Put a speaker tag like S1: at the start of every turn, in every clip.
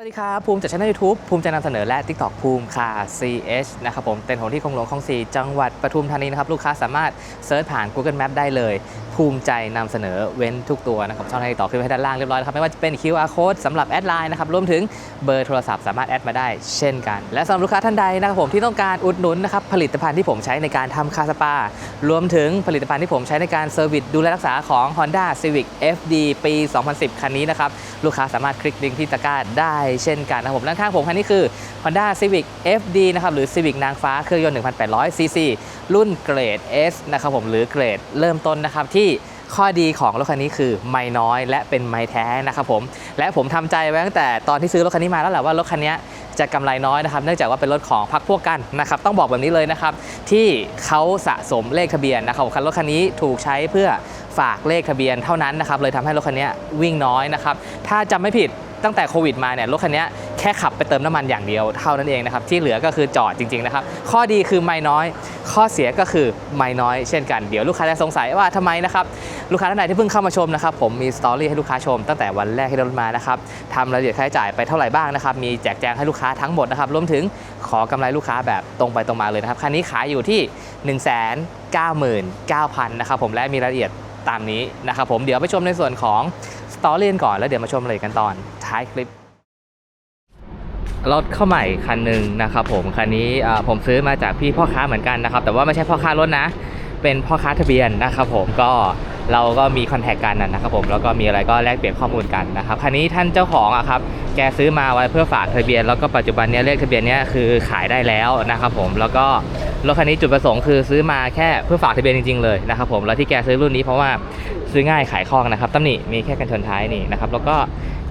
S1: สวัสดีครับ ภูมิจากช่องยูทูบภูมิจะนำเสนอและ TikTok ภูมิคา CH นะครับผมเต็นท์ของที่คลองหลวงคลองสี่จังหวัดปทุมธานีนะครับลูกค้าสามารถเซิร์ชผ่าน Google Map ได้เลย ภูมิใจนำเสนอเว้นทุกตัวนะครับช่องทางติดต่อขึ้นให้ด้านล่างเรียบร้อยครับไม่ว่าจะเป็น QR code สำหรับแอดไลน์นะครับรวมถึงเบอร์โทรศัพท์สามารถแอดมาได้เช่นกัน และสำหรับลูกค้าท่านใดนะครับผมที่ต้องการอุดหนุนนะครับผลิตภัณฑ์ที่ผมใช้ในการทำคาสปา รวมถึงผลิตภัณฑ์ที่ผมใช้ในการเซอร์วิสดูแลรักษาของ Honda Civic FD ปี 2010 คันนี้นะครับลูกค้าสามารถคลิกลิงก์ที่ตะกร้าได้เช่นกันนะครับผมด้านข้างผมคันนี้คือ Honda Civic FD นะครับหรือ Civic นางฟ้าเครื่องยนต์1,800 cc รุ่นเกรด S นะครับผมหรือเกรดเริ่มต้นนะครับที่ข้อดีของรถคันนี้คือไม่น้อยและเป็นไม่แท้นะครับผมและผมทำใจไว้ตั้งแต่ตอนที่ซื้อรถคันนี้มาแล้วแหละว่ารถคันนี้จะกำไรน้อยนะครับ เนื่องจากว่าเป็นรถของพักพวกกันนะครับต้องบอกแบบนี้เลยนะครับ ที่เขาสะสมเลขทะเบียนนะครับคันรถคันนี้ถูกใช้เพื่อฝากเลขทะเบียนเท่านั้นนะครับเลยทำให้รถคันนี้วิ่งน้อยนะครับถ้าจำไม่ผิด ตั้งแต่โควิดมาเนี่ยรถคันนี้แค่ขับไปเติมน้ำมันอย่างเดียวเท่านั้นเองนะครับที่เหลือก็คือจอดจริงๆนะครับข้อดีคือไม่น้อย ข้อเสียก็คือไม่น้อยเช่นกันเดี๋ยวลูกค้าจะสงสัยว่าทำไมนะครับลูกค้าท่านไหนที่เพิ่งเข้ามาชมนะครับผมมีสตอรี่ให้ลูกค้าชมตั้งแต่วันแรกที่รถมานะครับทำรายละเอียดค่าใช้จ่ายไปเท่าไหร่บ้างนะครับมีแจกแจงให้ลูกค้าทั้งหมดนะครับรวมถึงขอกำไรลูกค้าแบบตรงไปตรงมาเลยนะครับคันนี้ขายอยู่ที่ 1 9 9 0 0 0นะครับผมและมีรายละเอียดตามนี้นะครับผมเดี๋ยวไปชมในส่วนของ ตอรี่ก่อนแล้วเดี๋ยวมาชมรายลยกันตอนท้ายคลิปรถเข้าใหม่คันหนึ่งนะครับผมคันนี้ผมซื้อมาจากพี่พ่อค้าเหมือนกันนะครับ แต่ว่าไม่ใช่พ่อค้ารถนะ เป็นพ่อค้าทะเบียนนะครับผมก็เราก็มีคอนแทคกันนะครับผมแล้วก็มีอะไรก็แลกเปลี่ยนข้อมูลกันนะครับคันนี้ท่านเจ้าของอะครับแกซื้อมาไว้เพื่อฝากทะเบียน แล้วก็ปัจจุบันนี้เลขทะเบียนนี้คือขายได้แล้วนะครับผมแล้วก็รถคันนี้จุดประสงค์คือซื้อมาแค่เพื่อฝากทะเบียนจริงๆเลยนะครับผมแล้วที่แกซื้อรุ่นนี้เพราะว่า ซื้อง่ายขายคล่องนะครับตำหนิมีแค่กันชนท้ายนี่นะครับแล้วก็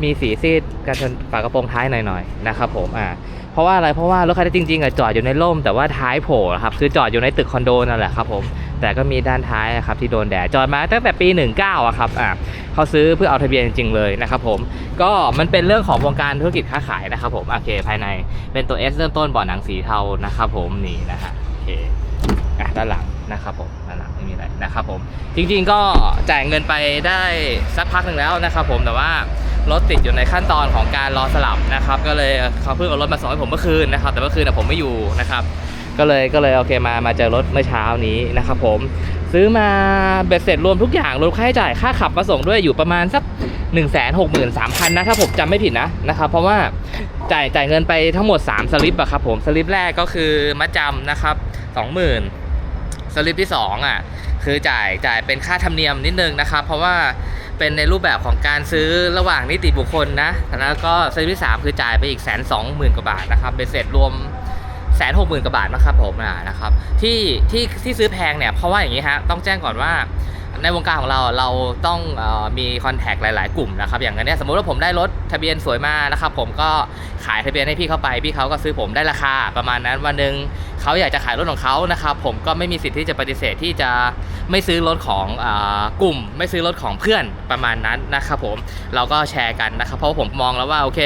S1: มีสีซีดกันชนฝากระโปรงท้ายหน่อยๆนะครับผมอ่าเพราะว่าอะไรเพราะว่ารถคันนี้จริงๆอะจอดอยู่ในร่ม แต่ว่าท้ายโผล่ครับคือจอดอยู่ในตึกคอนโดนั่นแหละครับผมแต่ก็มีด้านท้ายครับที่โดนแดดจอดมาตั้งแต่ปี 19อะครับอะเขาซื้อเพื่อเอาทะเบียนจริงๆเลยนะครับผมก็มันเป็นเรื่องของวงการธุรกิจค้าขายนะครับผมโอเคภายในเป็นตัว S เริ่มต้นเบาะหนังสีเทานะครับผมนี่นะฮะโอเคอะด้านหลังนะครับผม มีอะไรนะครับผมจริงๆก็จ่ายเงินไปได้สักพักหนึ่งแล้วนะครับผมแต่ว่ารถติดอยู่ในขั้นตอนของการรอสลับนะครับก็เลยเขาเพิ่งเอารถมาส่งให้ผมเมื่อคืนนะครับแต่เมื่อคืนนะผมไม่อยู่นะครับก็เลยก็เลยโอเคมามาเจอรถเมื่อเช้านี้นะครับผมซื้อมาเบ็ดเสร็จรวมทุกอย่างรวมค่าใช้จ่ายค่าขับมาส่งด้วยอยู่ประมาณสัก 1 6 3 0 0 0นะถ้าผมจำไม่ผิดนะนะครับเพราะว่าจ่ายจ่ายเงินไปทั้งหมด 3 สลิปอะครับผมสลิปแรกก็คือมัดจำนะครับ 20,000 สลิปที่ 2 อะ คือจ่ายจ่ายเป็นค่าธรรมเนียมนิดนึงนะครับ เพราะว่าเป็นในรูปแบบของการซื้อระหว่างนิติบุคคลนะแล้วก็เซตที่3คือจ่ายไปอีกแสนสองหมื่นกว่าบาทนะครับเป็นเสร็จรวมแสนหกหมื่นกว่าบาทนะครับผมนะครับที่ที่ที่ซื้อแพงเนี่ยเพราะว่าอย่างนี้ฮะต้องแจ้งก่อนว่า ในวงการของเราเราต้องออมีคอนแทคหลาย ๆ กลุ่มนะครับอย่างนี้สมมุติว่าผมได้รถทะเบียนสวยมานะครับผมก็ขายทะเบียนให้พี่เขาไป พี่เขาก็ซื้อผมได้ราคาประมาณนั้นวันหนึ่งเขาอยากจะขายรถของเขานะครับผมก็ไม่มีสิทธิ์ที่จะปฏิเสธที่จะไม่ซื้อรถของอกลุ่ม ไม่ซื้อรถของเพื่อนประมาณนั้นนะครับผมเราก็แชร์กันนะครับเพราะผมมองแล้วว่าโอเค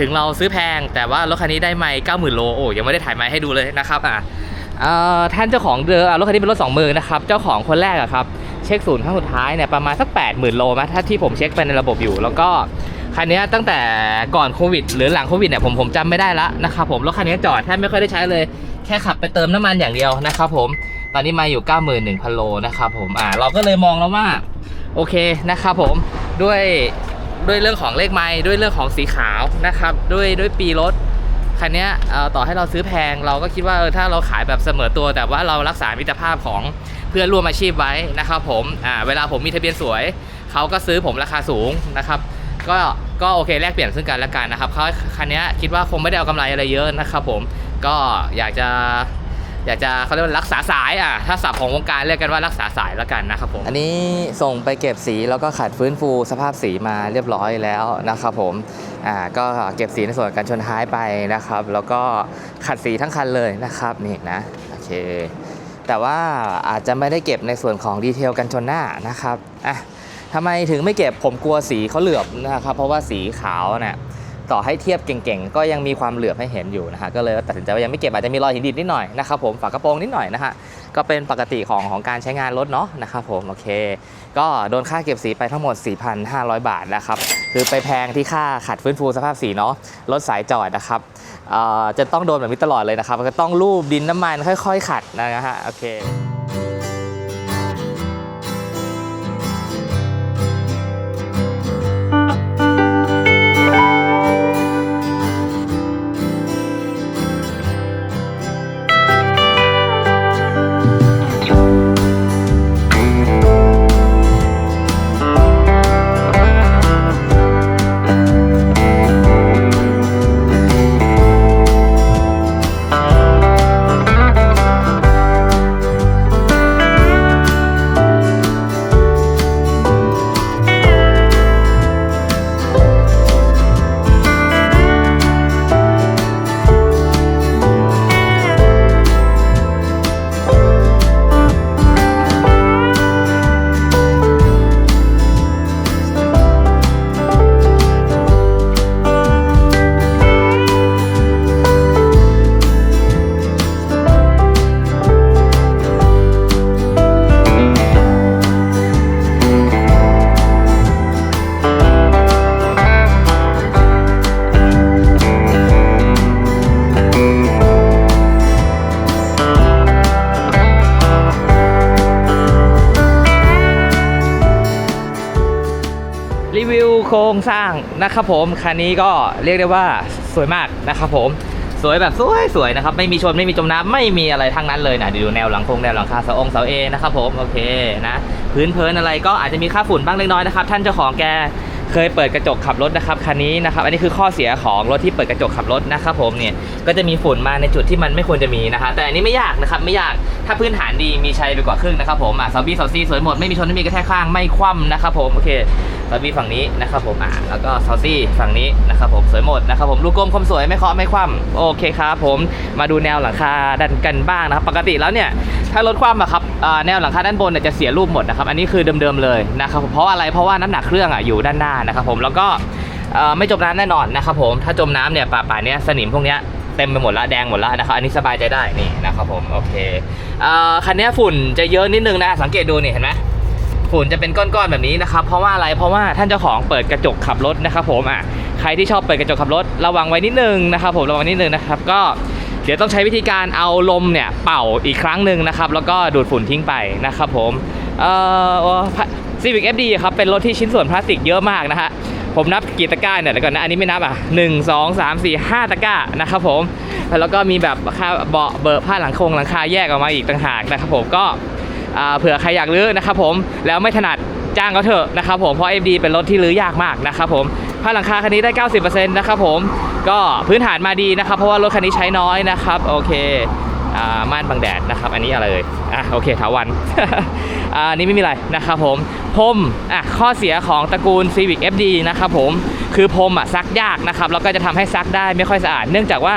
S1: ถึงเราซื้อแพง แต่ว่ารถคันนี้ได้ไม่เก้าหมื่นโลโอ้ยังไม่ได้ถ่ายไม้ให้ดูเลยนะครับอะท่านเจ้าของเดอรถคันนี้เป็นรถสองมือนะครับเจ้าของคนแรกอะครับ เช็คศูนย์ครั้งสุดท้ายเนี่ยประมาณสัก 8 0,000 โลไหมถ้าที่ผมเช็คไปในระบบอยู่ แล้วก็คันนี้ตั้งแต่ก่อนโควิด หรือหลังโควิดเนี่ยผมผมจำไม่ได้ละนะครับผมรถคันนี้จอดแทบไม่ค่อยได้ใช้เลยแค่ขับไปเติมน้ำมันอย่างเดียวนะครับผมตอนนี้มาอยู่ 91,000 โลนะครับผมอ่าเราก็เลยมองแล้วว่าโอเคนะครับผมด้วยด้วยเรื่องของเลขไม้ด้วยเรื่องของสีขาวนะครับด้วยด้วยปีรถคันนี้เอ่อต่อให้เราซื้อแพงเราก็คิดว่าเออถ้าเราขายแบบเสมอตัว แต่ว่าเรารักษามิตรภาพของ เพื่อร่วมอาชีพไว้นะครับผมอ่าเวลาผมมีทะเบียนสวยเขาก็ซื้อผมราคาสูงนะครับก็ก็โอเคแลกเปลี่ยนซึ่งกันและกันนะครับเขาคันนี้คิดว่าคงไม่ได้เอากำไรอะไรเยอะนะครับผมก็อยากจะอยากจะเขาเรียกว่ารักษาสายอะถ้าศัพท์ของวงการเรียกกันว่ารักษาสายแล้วกันนะครับผมอันนี้ส่งไปเก็บสีแล้วก็ขัดฟื้นฟูสภาพสีมาเรียบร้อยแล้วนะครับผมอ่าก็เก็บสีในส่วนการชนท้ายไปนะครับ แล้วก็ขัดสีทั้งคันเลยนะครับนี่นะโอเค แต่ว่าอาจจะไม่ได้เก็บในส่วนของดีเทลกันชนหน้านะครับอะทำไมถึงไม่เก็บผมกลัวสีเขาเหลือบนะครับ เพราะว่าสีขาวเนี่ยต่อให้เทียบเก่งๆ ก็ยังมีความเหลือบให้เห็นอยู่นะฮะก็เลยตัดสินใจว่ายังไม่เก็บอาจจะมีรอยหินดินนิดหน่อยนะครับผมฝากระโปรงนิดหน่อยนะฮะก็เป็นปกติของของการใช้งานรถเนาะนะครับผมโอเค ก็โดนค่าเก็บสีไปทั้งหมด 4,500 บาทนะครับคือไปแพงที่ค่าขัดฟื้นฟูสภาพสีเนาะรถสายจอดนะครับ จะต้องโดนแบบนี้ตลอดเลยนะครับก็ต้องรูปดินน้ำมันค่อย ๆ ขัดนะฮะโอเค รงสร้างนะครับผมคันนี้ก็เรียกได้ว่าสวยมากนะครับผมสวยแบบสวยสวยนะครับไม่มีชนไม่มีจมน้ำไม่มีอะไรทั้งนั้นเลยนะดูแนวหลังโครงแนวหลังคาเสาองเสาเอนะครับผมโอเคนะพื้นเพลินอะไรก็อาจจะมีค่าฝุ่นบ้างเล็กน้อยนะครับท่านเจ้าของแกเคยเปิดกระจกขับรถนะครับคันนี้นะครับอันนี้คือข้อเสียของรถที่เปิดกระจกขับรถนะครับผมเนี่ยก็จะมีฝุ่นมาในจุดที่มันไม่ควรจะมีนะฮะแต่อันนี้ไม่ยากนะครับไม่ยากถ้าพื้นฐานดีมีชัยไปกว่าครึ่งนะครับผมอะซอบี้ซอซี่สวยหมดไม่มีชนไม่มีกระแทกข้างไม่คว่ำนะครับผมโอเค ซอบี้ฝั่งนี้นะครับผมอ่าแล้วก็ซอซี่ฝั่งนี้นะครับผมสวยหมดนะครับผมลูกกลมคมสวยไม่เคาะไม่คว่ำโอเคครับผมมาดูแนวหลังคาดันกันบ้างนะครับ ปกติแล้วเนี่ยถ้ารถคว่ำอะครับแนวหลังคาด้านบนเนี่ยจะเสียรูปหมดนะครับอันนี้คือเดิมๆเลยนะครับผมเพราะอะไรเพราะว่าน้ำหนักเครื่องอะอยู่ด้านหน้านะครับผมแล้วก็ไม่จมน้ำแน่นอนนะครับผมถ้าจมน้ำเนี่ยป่าป่าเนี้ยสนิมพวกเนี้ยเต็มไปหมดละแดงหมดละนะครับอันนี้สบายใจได้นี่นะครับผมโอเคคันนี้ฝุ่นจะเยอะนิดนึงนะสังเกตดูนี่เห็นไหม ฝุ่นจะเป็นก้อนๆแบบนี้นะครับ เพราะว่าอะไรเพราะว่าท่านเจ้าของเปิดกระจกขับรถนะครับ ผมอะใครที่ชอบเปิดกระจกขับรถระวังไว้นิดนึงนะครับ ผมระวังนิดนึงนะครับ ก็เดี๋ยวต้องใช้วิธีการเอาลมเนี่ยเป่าอีกครั้งหนึ่งนะครับ แล้วก็ดูดฝุ่นทิ้งไปนะครับ ผมเอ่อซีวิกเอฟดีครับเป็นรถที่ชิ้นส่วนพลาสติกเยอะมากนะฮะผมนับกี่ตะกร้าเนี่ยเดี๋ยวก่อนนะอันนี้ไม่นับอะหนึ่งสองสามสี่ห้าตะกร้านะครับผมแล้วก็มีแบบค่าเบาะเบอร์ผ้าหลังโครงหลังคาแยกออกมาอีกต่างหากนะครับผมก็ เผื่อใครอยากรื้อนะครับผมแล้วไม่ถนัดจ้างเขาเถอะนะครับผมเพราะ FD เป็นรถที่รื้อยากมากนะครับผมผ้าหลังคาคันนี้ได้ 90%นะครับผมก็พื้นฐานมาดีนะครับ เพราะว่ารถคันนี้ใช้น้อยนะครับโอเคม่านบังแดดนะครับ อันนี้อะไรเลยอะโอเคถาวันอ่าอันนี้ไม่มีอะไรนะครับผมพรมอะข้อเสียของตระกูล Civic FD นะครับผมคือพรมอะซักยากนะครับแล้วก็จะทำให้ซักได้ไม่ค่อยสะอาด เนื่องจากว่า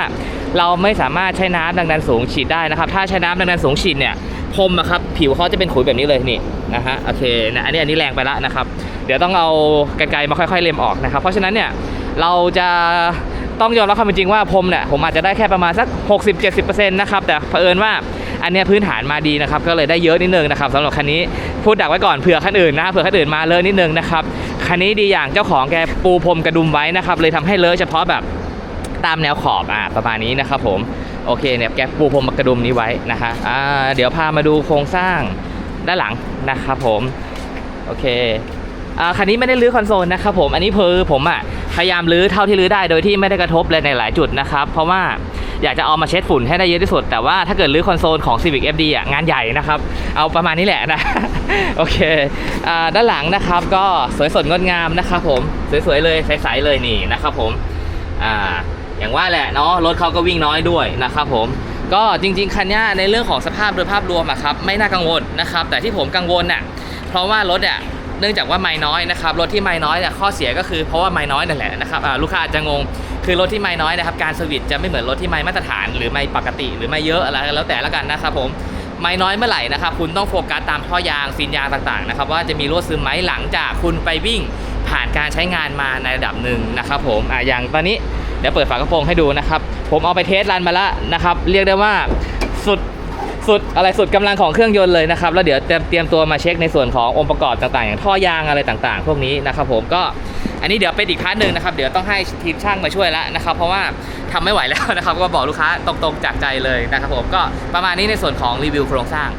S1: เราไม่สามารถใช้น้ำดังดันสูงฉีดได้นะครับ ถ้าใช้น้ำดังดันสูงฉีดเนี่ย พรมอะครับผิวเขาจะเป็นขุยแบบนี้เลยนี่นะฮะโอเคนะอันนี้อันนี้แรงไปล้วนะครับ เดี๋ยวต้องเอากไกรมาค่อยๆเล็มออกนะครับ เพราะฉะนั้นเนี่ยเราจะต้องยอมรับความเป็นจริงว่าพรมเนี่ยผมอาจจะได้แค่ประมาณสัก 60-70%นะครับแต่เผอิญว่าอันนี้พื้นฐานมาดีนะครับก็เลยได้เยอะนิดนึงนะครับสำหรับคันนี้พูดดักไว้ก่อนเผื่อคันอื่นนะเผื่อคันอื่นมาเลอะนิดนึงนะครับคันนี้ดีอย่างเจ้าของแกปูพรมกระดุมไว้นะครับเลยทำให้เลอะเฉพาะแบบตามแนวขอบอะประมาณนี้นะครับผม โอเคเนี่ยแกปูพรมกระดุมนี้ไว้นะคะอ่าเดี๋ยวพามาดูโครงสร้างด้านหลังนะครับผมโอเคอ่าคันนี้ไม่ได้รื้อคอนโซลนะครับผมอันนี้เพอผมอะพยายามรื้อเท่าที่รื้อได้โดยที่ไม่ได้กระทบเลยในหลายจุดนะครับ เพราะว่าอยากจะเอามาเช็ดฝุ่นให้ได้เยอะที่สุด แต่ว่าถ้าเกิดรื้อคอนโซลของ Civic FD อะงานใหญ่นะครับ เอาประมาณนี้แหละนะ โอเคอ่าด้านหลังนะครับก็สวยสดงดงามนะครับผม สวยๆเลยใสๆเลยนี่นะครับผมอ่า อย่างว่าแหละเนาะรถเขาก็วิ่งน้อยด้วยนะครับผมก็จริงๆคันนี้ในเรื่องของสภาพโดยภาพรวมอะครับไม่น่ากังวลนะครับ แต่ที่ผมกังวลน่ะเพราะว่ารถอะเนื่องจากว่าไม่น้อยนะครับรถที่ไม่น้อยเนี่ยข้อเสียก็คือเพราะว่าไม่น้อยนั่นแหละนะครับลูกค้าอาจจะงงคือรถที่ไม่น้อยนะครับการสวิตช์จะไม่เหมือนรถที่ไม่มาตรฐาน หรือไม่ปกติ หรือไม่เยอะอะไรแล้วแต่ละกันนะครับผมไม่น้อยเมื่อไหร่นะครับคุณต้องโฟกัสตามท่อยางซีนยางต่างๆนะครับว่าจะมีรั่วซึมไหมหลังจากคุณไปวิ่งผ่านการใช้งานมาในระดับหนึ่งนะครับผมอะอย่างตอนนี้ เดี๋ยวเปิดฝากระโปรงให้ดูนะครับ ผมเอาไปเทสรันมาแล้วนะครับ เรียกได้ว่าสุดสุดอะไรสุดกำลังของเครื่องยนต์เลยนะครับ แล้วเดี๋ยวเตรียมเตรียมตัวมาเช็คในส่วนขององค์ประกอบต่างๆ อย่างท่อยางอะไรต่างๆ พวกนี้นะครับผมก็อันนี้เดี๋ยวเป็นอีกพาร์ทหนึ่งนะครับ เดี๋ยวต้องให้ทีมช่างมาช่วยแล้วนะครับ เพราะว่าทำไม่ไหวแล้วนะครับ ก็บอกลูกค้าตรงๆจากใจเลยนะครับผมก็ประมาณนี้ในส่วนของรีวิวโครงสร้าง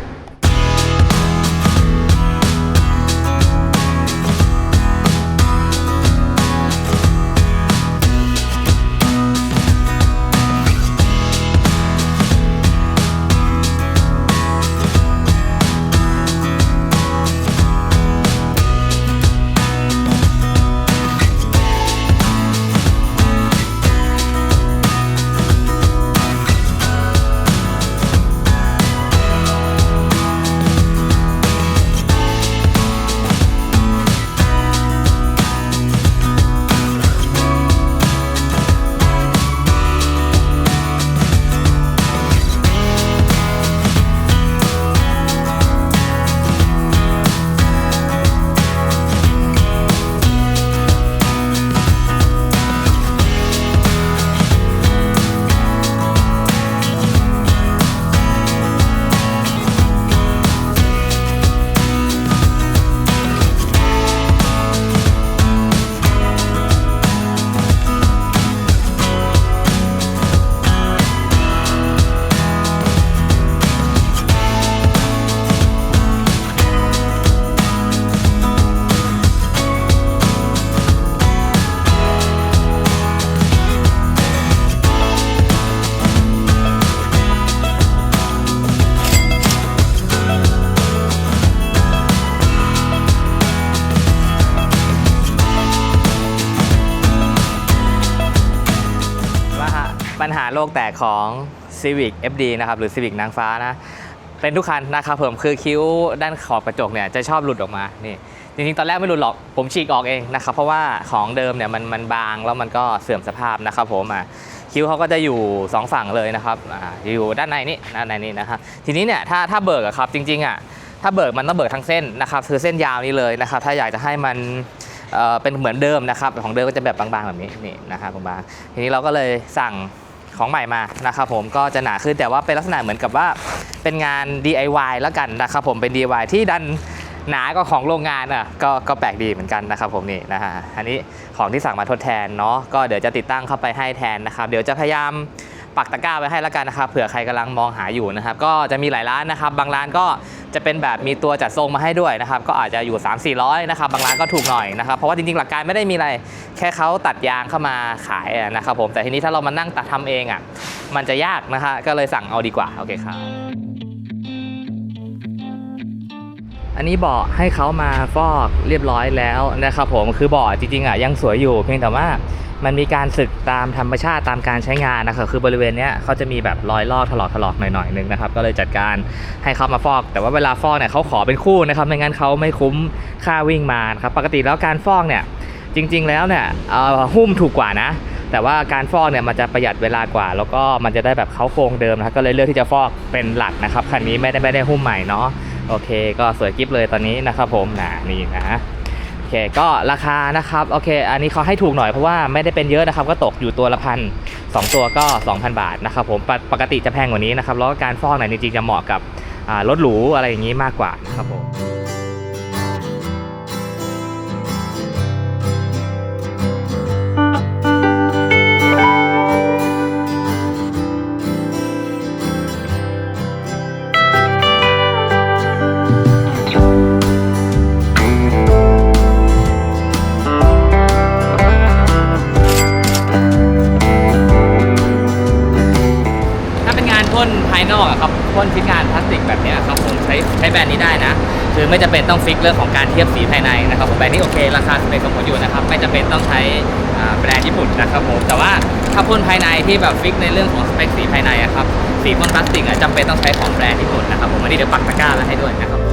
S1: ลกแตกของ Civic FD นะครับหรือ Civic นางฟ้านะเป็นทุกคันนะครับผมคือคิ้วด้านขอบกระจกเนี่ยจะชอบหลุดออกมานี่จริงๆตอนแรกไม่หลุดหรอกผมฉีกออกเองนะครับเพราะว่าของเดิมเนี่ยมันมันบางแล้วมันก็เสื่อมสภาพนะครับผมอะคิ้วเขาก็จะอยู่ 2 ฝั่งเลยนะครับอ่าอยู่ด้านในนี่ด้านในนี่นะครับทีนี้เนี่ยถ้าถ้าเบิกอะครับจริงๆอะถ้าเบิกมันต้องเบิกทั้งเส้นนะครับคือเส้นยาวนี้เลยนะครับถ้าอยากจะให้มันเอ่อเป็นเหมือนเดิมนะครับของเดิมก็จะแบบบางๆแบบนี้นี่นะครับบางๆทีนี้เราก็เลยสั่ง ของใหม่มานะครับผมก็จะหนาขึ้นแต่ว่าเป็นลักษณะเหมือนกับว่าเป็นงาน DIY แล้วกันนะครับผมเป็น DIY ที่ดันหนาก็ของโรงงานอะก็ก็แปลกดีเหมือนกันนะครับผมนี่นะฮะอันนี้ของที่สั่งมาทดแทนเนาะก็เดี๋ยวจะติดตั้งเข้าไปให้แทนนะครับ เดี๋ยวจะพยายามปักตะกร้าไว้ให้แล้วกันนะครับเผื่อใครกำลังมองหาอยู่นะครับ ก็จะมีหลายร้านนะครับ บางร้านก็ จะเป็นแบบมีตัวจัดทรงมาให้ด้วยนะครับ ก็อาจจะอยู่ 3 4 0 0นะครับ บางร้านก็ถูกหน่อยนะครับ เพราะว่าจริงๆ หลักการไม่ได้มีอะไร แค่เขาตัดยางเข้ามาขายนะครับผม แต่ทีนี้ถ้าเรามานั่งตัดทำเองอะ มันจะยากนะฮะ ก็เลยสั่งเอาดีกว่า โอเคครับ อันนี้เบาะให้เขามาฟอกเรียบร้อยแล้วนะครับผม คือเบาะจริงๆอะยังสวยอยู่ เพียงแต่ว่า มันมีการสึกตามธรรมชาติตามการใช้งานนะครับคือบริเวณเนี้ยเขาจะมีแบบรอยลอกถลอกถลอกหน่อยๆนึงนะครับก็เลยจัดการให้เขามาฟอก แต่ว่าเวลาฟอกเนี่ยเขาขอเป็นคู่นะครับไม่งั้นเขาไม่คุ้มค่าวิ่งมานะครับปกติแล้วการฟอกเนี่ยจริง ๆ แล้วเนี่ยเอ่อหุ้มถูกกว่านะ แต่ว่าการฟอกเนี่ยมันจะประหยัดเวลากว่า แล้วก็มันจะได้แบบเขาโครงเดิมนะครับก็เลยเลือกที่จะฟอกเป็นหลักนะครับคันนี้ไม่ได้ไม่ได้หุ้มใหม่เนาะโอเค ก็สวยกิฟเลยตอนนี้นะครับผมนะนี่นะ เคก็ราคานะครับโอเค อันนี้เขาให้ถูกหน่อยเพราะว่าไม่ได้เป็นเยอะนะครับ ก็ตกอยู่ตัวละพันสองตัวก็ 2,000 บาทนะครับผมปกปกติจะแพงกว่านี้นะครับแล้วการฟอกเนี่ยจริงๆจะเหมาะกับรถหรูอะไรอย่างนี้มากกว่านะครับผม ใช้แบรนด์นี้ได้นะ คือไม่จำเป็นต้องฟิกเรื่องของการเทียบสีภายในนะครับผมแบรนด์นี้โอเค ราคาสเปคสมผลอยู่นะครับไม่จำเป็นต้องใช้แบรนด์ญี่ปุ่นนะครับผมแต่ว่าถ้าพ่นภายในที่แบบฟิกในเรื่องของสเปคสีภายในอะครับสีพ่นพลาสติกอะจำเป็นต้องใช้ของแบรนด์ญี่ปุ่นนะครับผมอันนี้เดี๋ยวปักตะกร้าไว้ให้ด้วยนะครับ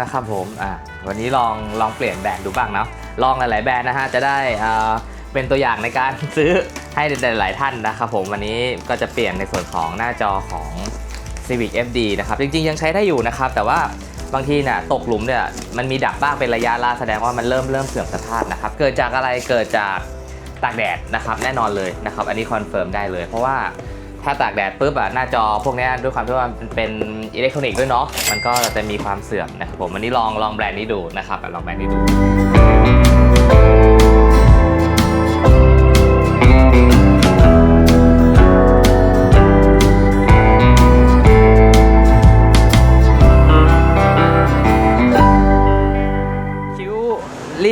S1: นะครับผมอะวันนี้ลองลองเปลี่ยนแบรนด์ดูบ้างเนาะลองหลาย ๆ แบรนด์นะฮะจะได้อ่าเป็นตัวอย่างในการซื้อให้หลาย ๆ ท่านนะครับผมวันนี้ก็จะเปลี่ยนในส่วนของหน้าจอของ Civic FD นะครับจริง ๆ ยังใช้ได้อยู่นะครับ แต่ว่าบางทีเนี่ยตกหลุมเนี่ยมันมีดับบ้างเป็นระยะล่าแสดงว่ามันเริ่มเริ่มเสื่อมสภาพนะครับเกิดจากอะไรเกิดจากตากแดดนะครับแน่นอนเลยนะครับอันนี้คอนเฟิร์มได้เลย เพราะว่า ถ้าตากแดดปุ๊บอะหน้าจอพวกนี้ด้วยความที่ว่ามันเป็นอิเล็กทรอนิกส์ด้วยเนาะมันก็จะมีความเสื่อมนะครับผมวันนี้ลองลองแบรนด์นี้ดูนะครับลองแบรนด์นี้ดู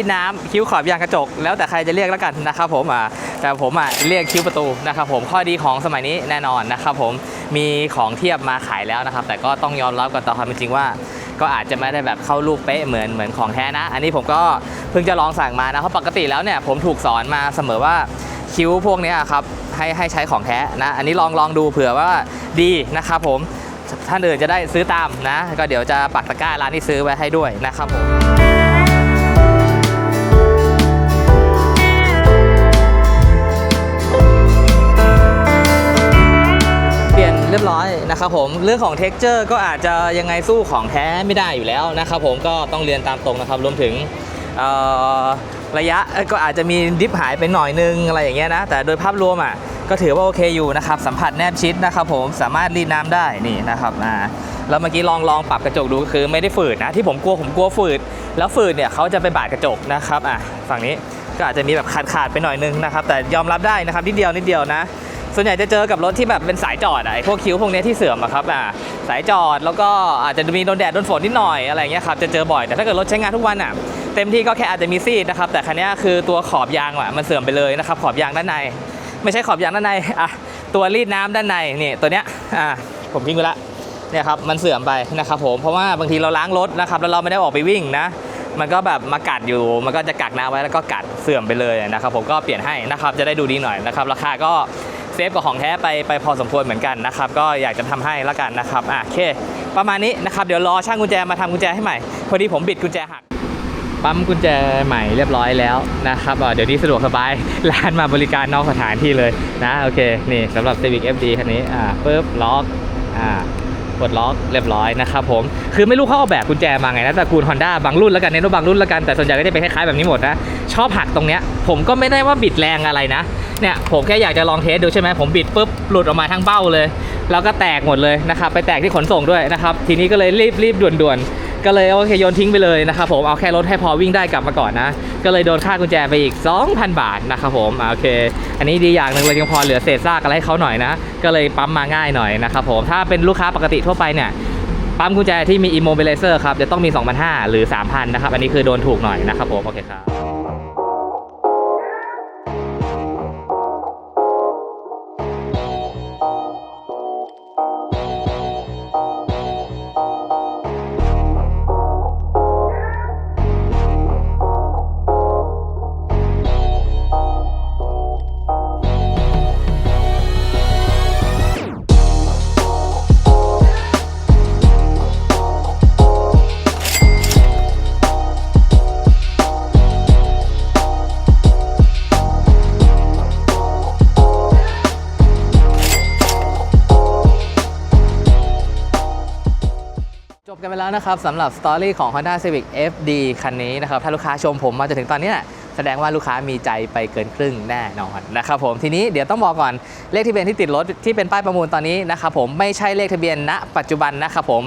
S1: รีดน้ำคิ้วขอบยางกระจก แล้วแต่ใครจะเรียกแล้วกันนะครับผมอะแต่ผมอะเรียกคิ้วประตูนะครับผมข้อดีของสมัยนี้แน่นอนนะครับผมมีของเทียบมาขายแล้วนะครับ แต่ก็ต้องยอมรับกับตามความเป็นจริงว่า ก็อาจจะไม่ได้แบบเข้ารูปเป๊ะเหมือนเหมือนของแท้นะ อันนี้ผมก็เพิ่งจะลองสั่งมานะเพราะปกติแล้วเนี่ยผมถูกสอนมาเสมอว่าคิ้วพวกนี้ครับให้ให้ใช้ของแท้นะอันนี้ลองลองดูเผื่อว่าดีนะครับผมท่านอื่นจะได้ซื้อตามนะ ก็เดี๋ยวจะปักตะกร้าร้านที่ซื้อไว้ให้ด้วยนะครับผม เรียบร้อยนะครับผมเรื่องของ t e x t อร์ก็อาจจะยังไงสู้ของแท้ไม่ได้อยู่แล้วนะครับผมก็ต้องเรียนตามตรงนะครับรวมถึงระยะก็อาจจะมีดิฟหายไปหน่อยนึงอะไรอย่างเงี้ยนะ แต่โดยภาพรวมอะก็ถือว่าโอเคอยู่นะครับ สัมผัสแนบชิดนะครับผมสามารถรีดน้ำได้นี่นะครับอ่าแล้วเมื่อกี้ลองลองปรับกระจกดูคือไม่ได้ฝืดนะที่ผมกลัวผมกลัวฝืด แล้วฝืดเนี่ยเขาจะไปบาดกระจกนะครับอะฝั่งนี้ก็อาจจะมีแบบขาดขาดไปหน่อยนึงนะครับแต่ยอมรับได้นะครับนิดเดียวนิดเดียวนะ ส่วนใหญ่จะเจอกับรถที่แบบเป็นสายจอดอะไอ้พวกคิ้วพวกเนี้ยที่เสื่อมอะครับอ่าสายจอดแล้วก็อาจจะมีโดนแดดโดนฝนนิดหน่อยอะไรเงี้ยครับจะเจอบ่อยแต่ถ้าเกิดรถใช้งานทุกวันอะเต็มที่ก็แค่อาจจะมีซีดนะครับแต่คันนี้คือตัวขอบยางอะมันเสื่อมไปเลยนะครับขอบยางด้านใน ไม่ใช่ขอบยางด้านในอะตัวรีดน้ำด้านในนี่ตัวเนี้ยอะผมทิ้งไปละเนี่ยครับมันเสื่อมไปนะครับผมเพราะว่าบางทีเราล้างรถนะครับแล้วเราไม่ได้ออกไปวิ่งนะมันก็แบบมากัดอยู่ มันก็จะกักน้ำไว้แล้วก็กัดเสื่อมไปเลยนะครับผมก็เปลี่ยนให้นะครับจะได้ดูดีหน่อยนะครับราคาก็ ฟกับของแท้ไปไปพอสมควรเหมือนกันนะครับ ก็อยากจะทำให้ละกันนะครับอะโอเค ประมาณนี้นะครับ เดี๋ยวรอช่างกุญแจมาทำกุญแจให้ใหม่ พอดีผมบิดกุญแจหัก ปั๊มกุญแจใหม่เรียบร้อยแล้วนะครับเดี๋ยวนี้สะดวกสบาย ร้านมาบริการนอกสถานที่เลยนะโอเค นี่สำหรับ Civic FD คันนี้อ่าปึ๊บล็อกอ่ากดล็อกเรียบร้อยนะครับผม คือไม่รู้เขาออกแบบกุญแจมาไงนะแต่คูณ Honda บางรุ่นแล้วกันเน้นว่าบางรุ่นแล้วกันแต่ส่วนใหญ่ก็จะเป็นคล้ายๆแบบนี้หมดนะ ชอบหักตรงเนี้ยผมก็ไม่ได้ว่าบิดแรงอะไรนะ เนี่ยผมแค่อยากจะลองเทสดูใช่ไหมผมบิดปุ๊บหลุดออกมาทั้งเบ้าเลย แล้วก็แตกหมดเลยนะครับไปแตกที่ขนส่งด้วยนะครับทีนี้ก็เลยรีบรีบด่วนๆ ก็เลยโอเคโยนทิ้งไปเลยนะครับผมเอาแค่รถให้พอวิ่งได้กลับมาก่อนนะ ก็เลยโดนค่ากุญแจไปอีก 2,000 บาทนะครับผมโอเค อันนี้ดีอย่างหนึ่งเลยยังพอเหลือเศษซากอะไรให้เขาหน่อยนะ ก็เลยปั๊มมาง่ายหน่อยนะครับผมถ้าเป็นลูกค้าปกติทั่วไปเนี่ยปั๊มกุญแจที่มี immobilizer ครับจะต้องมี 2,500 หรือ 3,000 นะครับ อันนี้คือโดนถูกหน่อยนะครับผม โอเคครับ นะครับสำหรับสตอรี่ของ Honda Civic FD คันนี้นะครับถ้าลูกค้าชมผมมาจนถึงตอนนี้ แสดงว่าลูกค้ามีใจไปเกินครึ่งแน่นอนนะครับผมทีนี้เดี๋ยวต้องบอกก่อนเลขทะเบียนที่ติดรถที่เป็นป้ายประมูลตอนนี้นะครับผมไม่ใช่เลขทะเบียนณ ปัจจุบันนะครับผม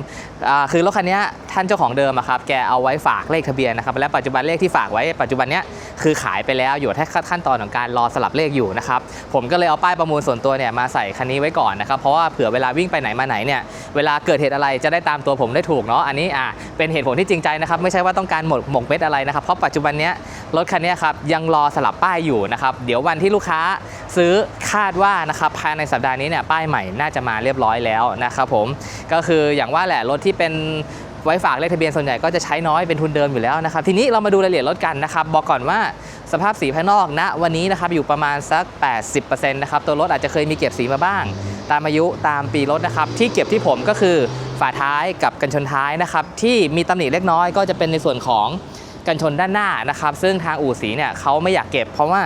S1: คือรถคันนี้ท่านเจ้าของเดิมครับแกเอาไว้ฝากเลขทะเบียนนะครับและปัจจุบันเลขที่ฝากไว้ปัจจุบันเนี้ยคือขายไปแล้วอยู่แค่ขั้นตอนของการรอสลับเลขอยู่นะครับผมก็เลยเอาป้ายประมูลส่วนตัวเนี่ยมาใส่คันนี้ไว้ก่อนนะครับเพราะว่าเผื่อเวลาวิ่งไปไหนมาไหนเนี่ยเวลาเกิดเหตุอะไรจะได้ตามตัวผมได้ถูกเนาะอันนี้อะเป็นเหตุผลที่จริงใจนะครับไม่ใช่ว่าต้องการหมกหมกเม็ดอะไรนะครับเพราะปัจจุบันเนี้ยรถคันนี้ครับยังรอสลับป้ายอยู่นะครับเดี๋ยววันที่ลูกค้าซื้อคาดว่านะครับภายในสัปดาห์นี้เนี่ยป้ายใหม่น่าจะมาเรียบร้อยแล้วนะครับผมก็คืออย่างว่าแหละรถที่เป็นไว้ฝากเลขทะเบียนส่วนใหญ่ก็จะใช้น้อยเป็นทุนเดิมอยู่แล้วนะครับ ทีนี้เรามาดูรายละเอียดรถกันนะครับ บอกก่อนว่าสภาพสีภายนอกณวันนี้นะครับอยู่ประมาณสัก 80%นะครับตัวรถอาจจะเคยมีเก็บสีมาบ้าง ตามอายุตามปีรถนะครับ ที่เก็บที่ผมก็คือฝาท้ายกับกันชนท้ายนะครับ ที่มีตำหนิเล็กน้อยก็จะเป็นในส่วนของ กันชนด้านหน้านะครับ ซึ่งทางอู่สีเนี่ยเขาไม่อยากเก็บ เพราะว่า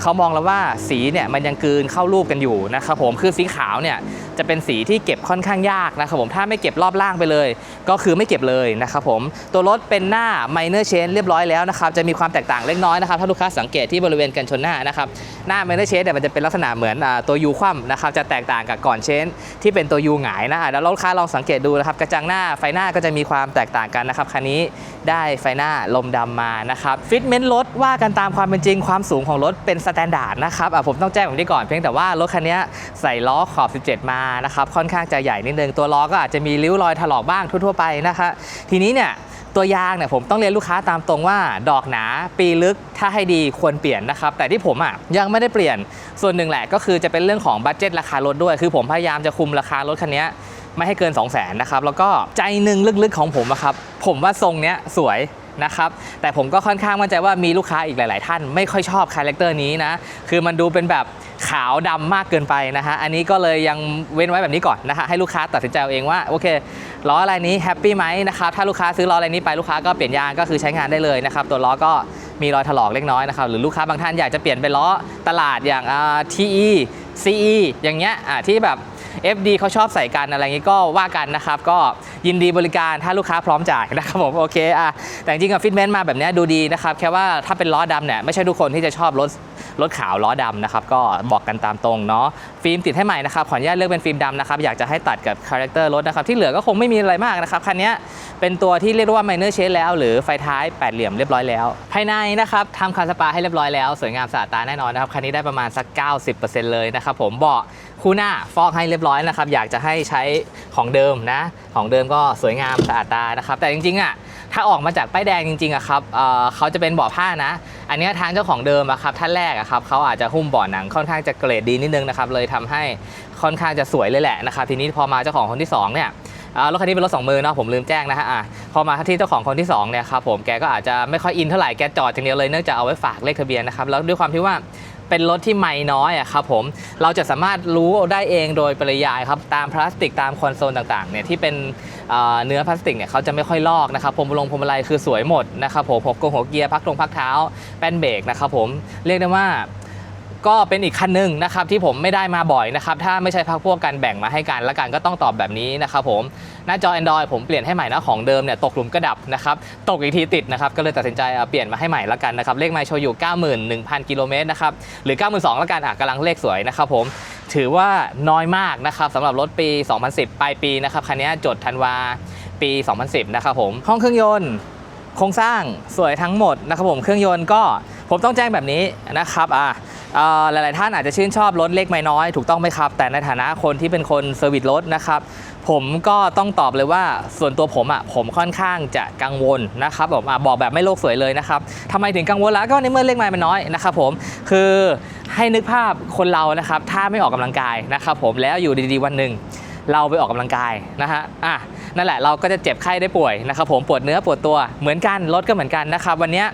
S1: เขามองแล้วว่าสีเนี่ยมันยังกืนเข้ารูปกันอยู่นะครับผมคือสีขาวเนี่ยจะเป็นสีที่เก็บค่อนข้างยากนะครับผมถ้าไม่เก็บรอบล่างไปเลย ก็คือไม่เก็บเลยนะครับผมตัวรถเป็นหน้า minor change เรียบร้อยแล้วนะครับจะมีความแตกต่างเล็กน้อยนะครับถ้าลูกค้าสังเกตที่บริเวณกันชนหน้านะครับหน้า minor change เนี่ยมันจะเป็นลักษณะเหมือนตัวยูคว่ำนะครับจะแตกต่างกับก่อนเชนที่เป็นตัวยูหงายนะอะแล้วลูกค้าลองสังเกตดูนะครับกระจังหน้าไฟหน้าก็จะมีความแตกต่างกันนะครับคันนี้ได้ไฟหน้าลมดำมานะครับฟิตเมนต์รถว่ากันตามความเป็นจริงความสูงของรถเป็นสแตนดาร์ดนะครับอะผมต้องแจ้งแบบนี้ก่อนเพียงแต่ว่ารถคันนี้ใส่ล้อขอบ 17 มานะครับค่อนข้างจะใหญ่นิดนึงตัวล้อก็อาจจะมีริ้วรอยถลอกบ้างทั่วๆไปนะคะทีนี้เนี่ยตัวยางเนี่ยผมต้องเรียนลูกค้าตามตรงว่าดอกหนาปีลึกถ้าให้ดีควรเปลี่ยนนะครับ แต่ที่ผมอะยังไม่ได้เปลี่ยนส่วนหนึ่งแหละก็คือจะเป็นเรื่องของบัตเจ็ตราคารถด้วย คือผมพยายามจะคุมราคารถคันนี้ไม่ให้เกิน 2 0 0 0 0นนะครับแล้วก็ใจหนึ่งลึกๆของผมอะครับผมว่าทรงเนี้ยสวย นะครับแต่ผมก็ค่อนข้างมั่นใจว่ามีลูกค้าอีกหลาย ๆ ท่านไม่ค่อยชอบคาแรคเตอร์นี้นะคือมันดูเป็นแบบขาวดำมากเกินไปนะฮะอันนี้ก็เลยยังเว้นไว้แบบนี้ก่อนนะฮะให้ลูกค้าตัดสินใจเอาเองว่าโอเคล้ออะไรนี้แฮปปี้ไหมนะครับถ้าลูกค้าซื้อล้ออะไรนี้ไปลูกค้าก็เปลี่ยนยางก็คือใช้งานได้เลยนะครับตัวล้อก็มีรอยถลอกเล็กน้อยนะครับหรือลูกค้าบางท่านอยากจะเปลี่ยนเป็นล้อตลาดอย่างอ่า TE CE อย่างเงี้ยที่แบบ FD เขาชอบใส่กันอะไรอย่างงี้ก็ว่ากันนะครับ ก็ยินดีบริการถ้าลูกค้าพร้อมจ่ายนะครับผมโอเคอะแต่จริงกับฟิตเมนต์มาแบบนี้ดูดีนะครับแค่ว่าถ้าเป็นล้อดำเนี่ยไม่ใช่ทุกคนที่จะชอบรถรถขาวล้อดำนะครับก็บอกกันตามตรงเนาะฟิล์มติดให้ใหม่นะครับขออนุญาตเลือกเป็นฟิล์มดำนะครับอยากจะให้ตัดกับคาแรคเตอร์รถนะครับที่เหลือก็คงไม่มีอะไรมากนะครับคันนี้เป็นตัวที่เรียกว่า minor change แล้ว หรือไฟท้ายแปดเหลี่ยมเรียบร้อยแล้ว ภายในนะครับทำคาร์สปาให้เรียบร้อยแล้วสวยงามสะอาดตาแน่นอนนะครับคันนี้ได้ประมาณสัก 90%เลยนะครับผมเบาะ คู่หน้าฟอกให้เรียบร้อยนะครับ อยากจะให้ใช้ของเดิมนะ ของเดิมก็สวยงามสะอาดตานะครับ แต่จริงๆอะถ้าออกมาจากป้ายแดงจริงๆอะครับเเขาจะเป็นบาะผ้านะ อันนี้ทางเจ้าของเดิมอะครับท่านแรกอะครับเขาอาจจะหุ้มบาะหนังค่อนข้างจะเกรดดีนิดนึงนะครับเลยทำให้ค่อนข้างจะสวยเลยแหละนะครับทีนี้พอมาเจ้าของคนที่สองเนี่ยรถคันนี้เป็นรถสองมือเนาะผมลืมแจ้งนะฮะอะพอมาที่เจ้าของคนที่สองเนี่ยครับผมแกก็อาจจะไม่ค่อยอินเท่าไหร่แกจอดอย่างเดียวเลยเนื่องจากเอาไว้ฝากเลขทะเบียนนะครับแล้วด้วยความที่ว่า เป็นรถที่ไม่น้อยอะครับผมเราจะสามารถรู้ได้เองโดยปริยายครับตามพลาสติกตามคอนโซลต่างๆเนี่ยที่เป็นเนื้อพลาสติกเนี่ยเขาจะไม่ค่อยลอกนะครับพวงมาลงพวงมาลัยคือสวยหมดนะครับผมหัวกงหัวเกียร์พักตรงพักเท้าแป้นเบรกนะครับผมเรียกได้ว่า ก็เป็นอีกคันหนึ่งนะครับที่ผมไม่ได้มาบ่อยนะครับถ้าไม่ใช่พักพวกกันแบ่งมาให้กันและกันก็ต้องตอบแบบนี้นะครับผมหน้าจอ Android ผมเปลี่ยนให้ใหม่นะของเดิมเนี่ยตกหลุมกระดับนะครับตกอีกทีติดนะครับก็เลยตัดสินใจเอาเปลี่ยนมาให้ใหม่ละกันนะครับเลขไมล์โชว์อยู่ 91,000 กิโลเมตรนะครับหรือ 92ละกันอะกำลังเลขสวยนะครับผมถือว่าน้อยมากนะครับสำหรับรถปี 2010 ปลายปีนะครับคันนี้จดธันวาปี 2010 นะครับผม ห้องเครื่องยนต์โครงสร้างสวยทั้งหมดนะครับผม เครื่องยนต์ก็ผมต้องแจ้งแบบนี้นะครับ อ่า หลาย ๆ ท่านอาจจะชื่นชอบรถเล็กไม่น้อยถูกต้องไหมครับ แต่ในฐานะคนที่เป็นคนเซอร์วิสรถนะครับ ผมก็ต้องตอบเลยว่าส่วนตัวผมอะผมค่อนข้างจะกังวลนะครับผมอบอกแบบไม่โลกสวยเลยนะครับทำไมถึงกังวลล้วก็ในเมื่อเลขไม้มันน้อยนะครับผมคือให้นึกภาพคนเรานะครับถ้าไม่ออกกำลังกายนะครับผมแล้วอยู่ดี ๆ วันหนึ่งเราไปออกกำลังกายนะฮะ อะ นั่นแหละเราก็จะเจ็บไข้ได้ป่วยนะครับผมปวดเนื้อปวดตัวเหมือนกันรถก็เหมือนกันนะครับ วันเนี้ย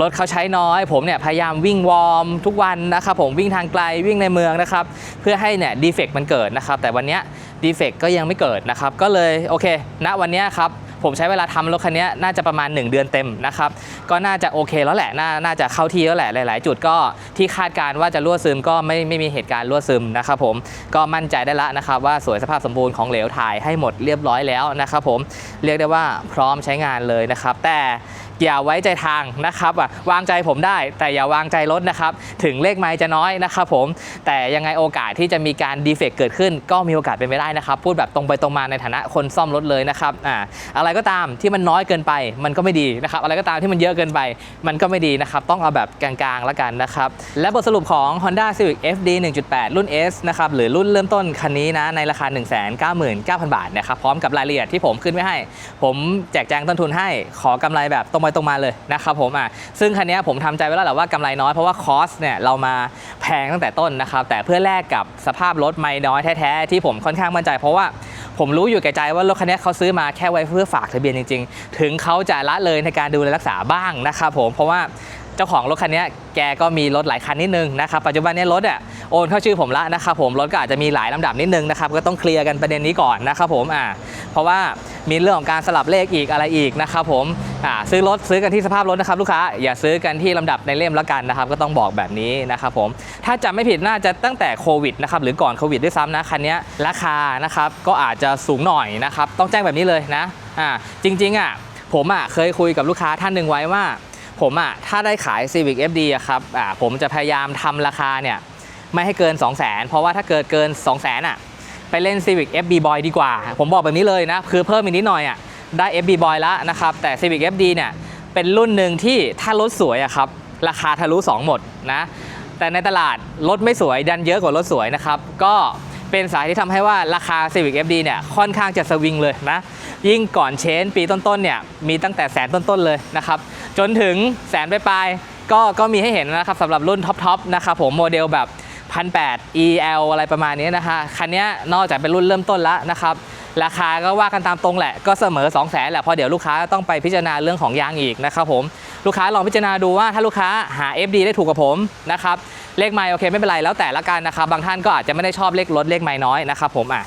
S1: รถเขาใช้น้อย ผมเนี่ยพยายามวิ่งวอร์มทุกวันนะครับผมวิ่งทางไกลวิ่งในเมืองนะครับเพื่อให้เนี่ยดีเฟกต์มันเกิดนะครับแต่วันนี้ดีเฟกต์ก็ยังไม่เกิดนะครับก็เลยโอเคณวันนี้ครับผมใช้เวลาทำรถคันนี้น่าจะประมาณ 1 เดือนเต็มนะครับก็น่าจะโอเคแล้วแหละน่าน่าจะเข้าที่แล้วแหละหลาย ๆ จุดก็ที่คาดการว่าจะรั่วซึมก็ไม่ไม่มีเหตุการณ์รั่วซึมนะครับผมก็มั่นใจได้ละนะครับว่าสวยสภาพสมบูรณ์ของเหลวถ่ายให้หมดเรียบร้อยแล้วนะครับผมเรียกได้ว่าพร้อมใช้งานเลยนะครับแต่ อย่าไว้ใจทางนะครับอะวางใจผมได้ แต่อย่าวางใจรถนะครับ ถึงเลขไม้จะน้อยนะครับผมแต่ยังไงโอกาสที่จะมีการดีเฟกเกิดขึ้น ก็มีโอกาสเป็นไปได้นะครับ พูดแบบตรงไปตรงมาในฐานะคนซ่อมรถเลยนะครับอ่าอะไรก็ตามที่มันน้อยเกินไป มันก็ไม่ดีนะครับ อะไรก็ตามที่มันเยอะเกินไป มันก็ไม่ดีนะครับ ต้องเอาแบบกลางๆแล้วกันนะครับและบทสรุปของ Honda Civic FD 1.8 รุ่น S นะครับหรือรุ่นเริ่มต้นคันนี้นะในราคา 199,000 บาทนะครับพร้อมกับรายละเอียดที่ผมขึ้นไว้ให้ ผมแจกแจงต้นทุนให้ขอกำไรแบบตรงไปตรงมาเลยนะครับผมอะซึ่งคันนี้ผมทำใจไว้แล้วแหละว่ากำไรน้อยเพราะว่าคอสเนี่ยเรามาแพงตั้งแต่ต้นนะครับแต่เพื่อแลกกับสภาพรถไม่น้อยแท้ๆที่ผมค่อนข้างมั่นใจ เพราะว่าผมรู้อยู่แก่ใจว่ารถคันนี้เขาซื้อมาแค่ไว้เพื่อฝากทะเบียนจริง ๆ ถึงเขาจะละเลยในการดูแลรักษาบ้างนะครับผมเพราะว่าเจ้าของรถคันนี้แกก็มีรถหลายคันนิดนึงนะครับปัจจุบันนี้รถอะ โอนเข้าชื่อผมละนะครับผมรถก็อาจจะมีหลายลำดับนิดนึงนะครับก็ต้องเคลียร์กันประเด็นนี้ก่อนนะครับผมอ่าเพราะว่ามีเรื่องของการสลับเลขอีกอะไรอีกนะครับผมอ่าซื้อรถซื้อกันที่สภาพรถนะครับลูกค้าอย่าซื้อกันที่ลำดับในเล่มละกันนะครับก็ต้องบอกแบบนี้นะครับผมถ้าจำไม่ผิดน่าจะตั้งแต่โควิดนะครับหรือก่อนโควิดด้วยซ้ำนะคันนี้ราคานะครับก็อาจจะสูงหน่อยนะครับต้องแจ้งแบบนี้เลยนะอ่าจริงๆอะผมอะเคยคุยกับลูกค้าท่านหนึ่งไว้ว่า ผมอะถ้าได้ขาย Civic FD อะครับอ่าผมจะพยายามทำราคาเนี่ย ไม่ให้เกิน 2 0 0 0 0 0 เพราะว่าถ้าเกิดเกิน 2 0 0 0 0 0อะไปเล่น Civic FB Boy ดีกว่า ผมบอกแบบนี้เลยนะ คือเพิ่มอีกนิดหน่อยอะได้ FB Boy แล้วนะครับ แต่ Civic FD เนี่ยเป็นรุ่นหนึ่งที่ถ้ารถสวยอะครับราคาทะลุ 2 หมดนะแต่ในตลาดรถไม่สวยดันเยอะกว่ารถสวยนะครับก็เป็นสาเหตุที่ทำให้ว่าราคา Civic FD เนี่ยค่อนข้างจะสวิงเลยนะ ยิ่งก่อนเชนปีต้นๆเนี่ยมีตั้งแต่แสนต้นๆเลยนะครับจนถึงแสนปลายๆก็ก็มีให้เห็นนะครับสำหรับรุ่นท็อปๆนะครับผมโมเดลแบบ 1,800 EL อะไรประมาณนี้นะฮะคันนี้นอกจากเป็นรุ่นเริ่มต้นแล้วนะครับ ราคาก็ว่ากันตามตรงแหละก็เสมอ 2 0 0 0 0 0แหละเพราะเดี๋ยวลูกค้าต้องไปพิจารณาเรื่องของยางอีกนะครับผมลูกค้าลองพิจารณาดูว่าถ้าลูกค้าหา FD ได้ถูกกับผมนะครับเลขไมล์โอเคไม่เป็นไรแล้วแต่ละกันนะครับบางท่านก็อาจจะไม่ได้ชอบเลขลดเลขไมล์น้อยนะครับผมอะ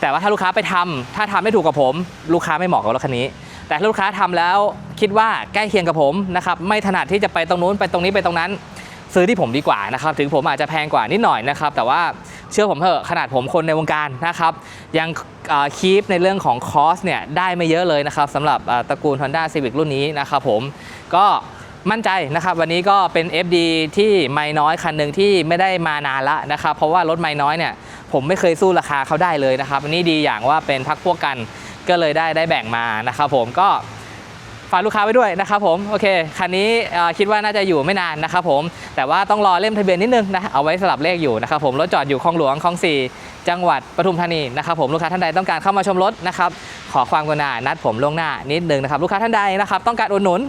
S1: แต่ว่าถ้าลูกค้าไปทำถ้าทำไม่ถูกกับผม ลูกค้าไม่เหมาะกับรถคันนี้ แต่ถ้าลูกค้าทำแล้วคิดว่าใกล้เคียงกับผมนะครับไม่ถนัดที่จะไปตรงนู้นไปตรงนี้ไปตรงนั้น ซื้อที่ผมดีกว่านะครับถึงผมอาจจะแพงกว่านิดหน่อยนะครับแต่ว่าเชื่อผมเถอะขนาดผมคนในวงการนะครับยังคีปในเรื่องของคอสเนี่ยได้ไม่เยอะเลยนะครับสำหรับตระกูล Honda Civic รุ่นนี้นะครับผมก็มั่นใจนะครับวันนี้ก็เป็น FD ที่ไม่น้อยคันหนึ่งที่ไม่ได้มานานละนะครับเพราะว่ารถไม่น้อยเนี่ยผมไม่เคยสู้ราคาเขาได้เลยนะครับอันนี้ดีอย่างว่าเป็นพักพวกกันก็เลยได้ได้แบ่งมานะครับผมก็ ฝากลูกค้าไว้ด้วยนะครับผมโอเคคันนี้คิดว่าน่าจะอยู่ไม่นานนะครับผมแต่ว่าต้องรอเล่มทะเบียนนิดนึงนะเอาไว้สลับเลขอยู่นะครับผมรถจอดอยู่คลองหลวงคลองสี่จังหวัดปทุมธานีนะครับผมลูกค้าท่านใดต้องการเข้ามาชมรถนะครับขอความกรุณานัดผมล่วงหน้านิดนึงนะครับลูกค้าท่านใดนะครับต้องการอุดหนุน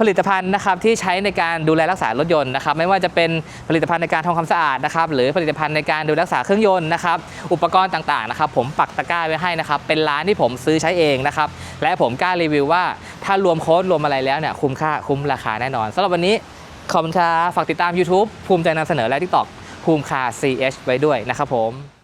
S1: ผลิตภัณฑ์นะครับที่ใช้ในการดูแลรักษารถยนต์นะครับไม่ว่าจะเป็นผลิตภัณฑ์ในการทำความสะอาดนะครับหรือผลิตภัณฑ์ในการดูแลรักษาเครื่องยนต์นะครับอุปกรณ์ต่างๆนะครับผมปักตะกร้าไว้ให้นะครับเป็นร้านที่ผมซื้อใช้เองนะครับและผมกล้ารีวิวว่าถ้ารวมโค้ดรวมอะไรแล้วเนี่ยคุ้มค่าคุ้มราคาแน่นอนสำหรับวันนี้ขอบคุณครับฝากติดตาม YouTube ภูมิใจนำเสนอและ TikTok ภูมิคา CH ไว้ด้วยนะครับผม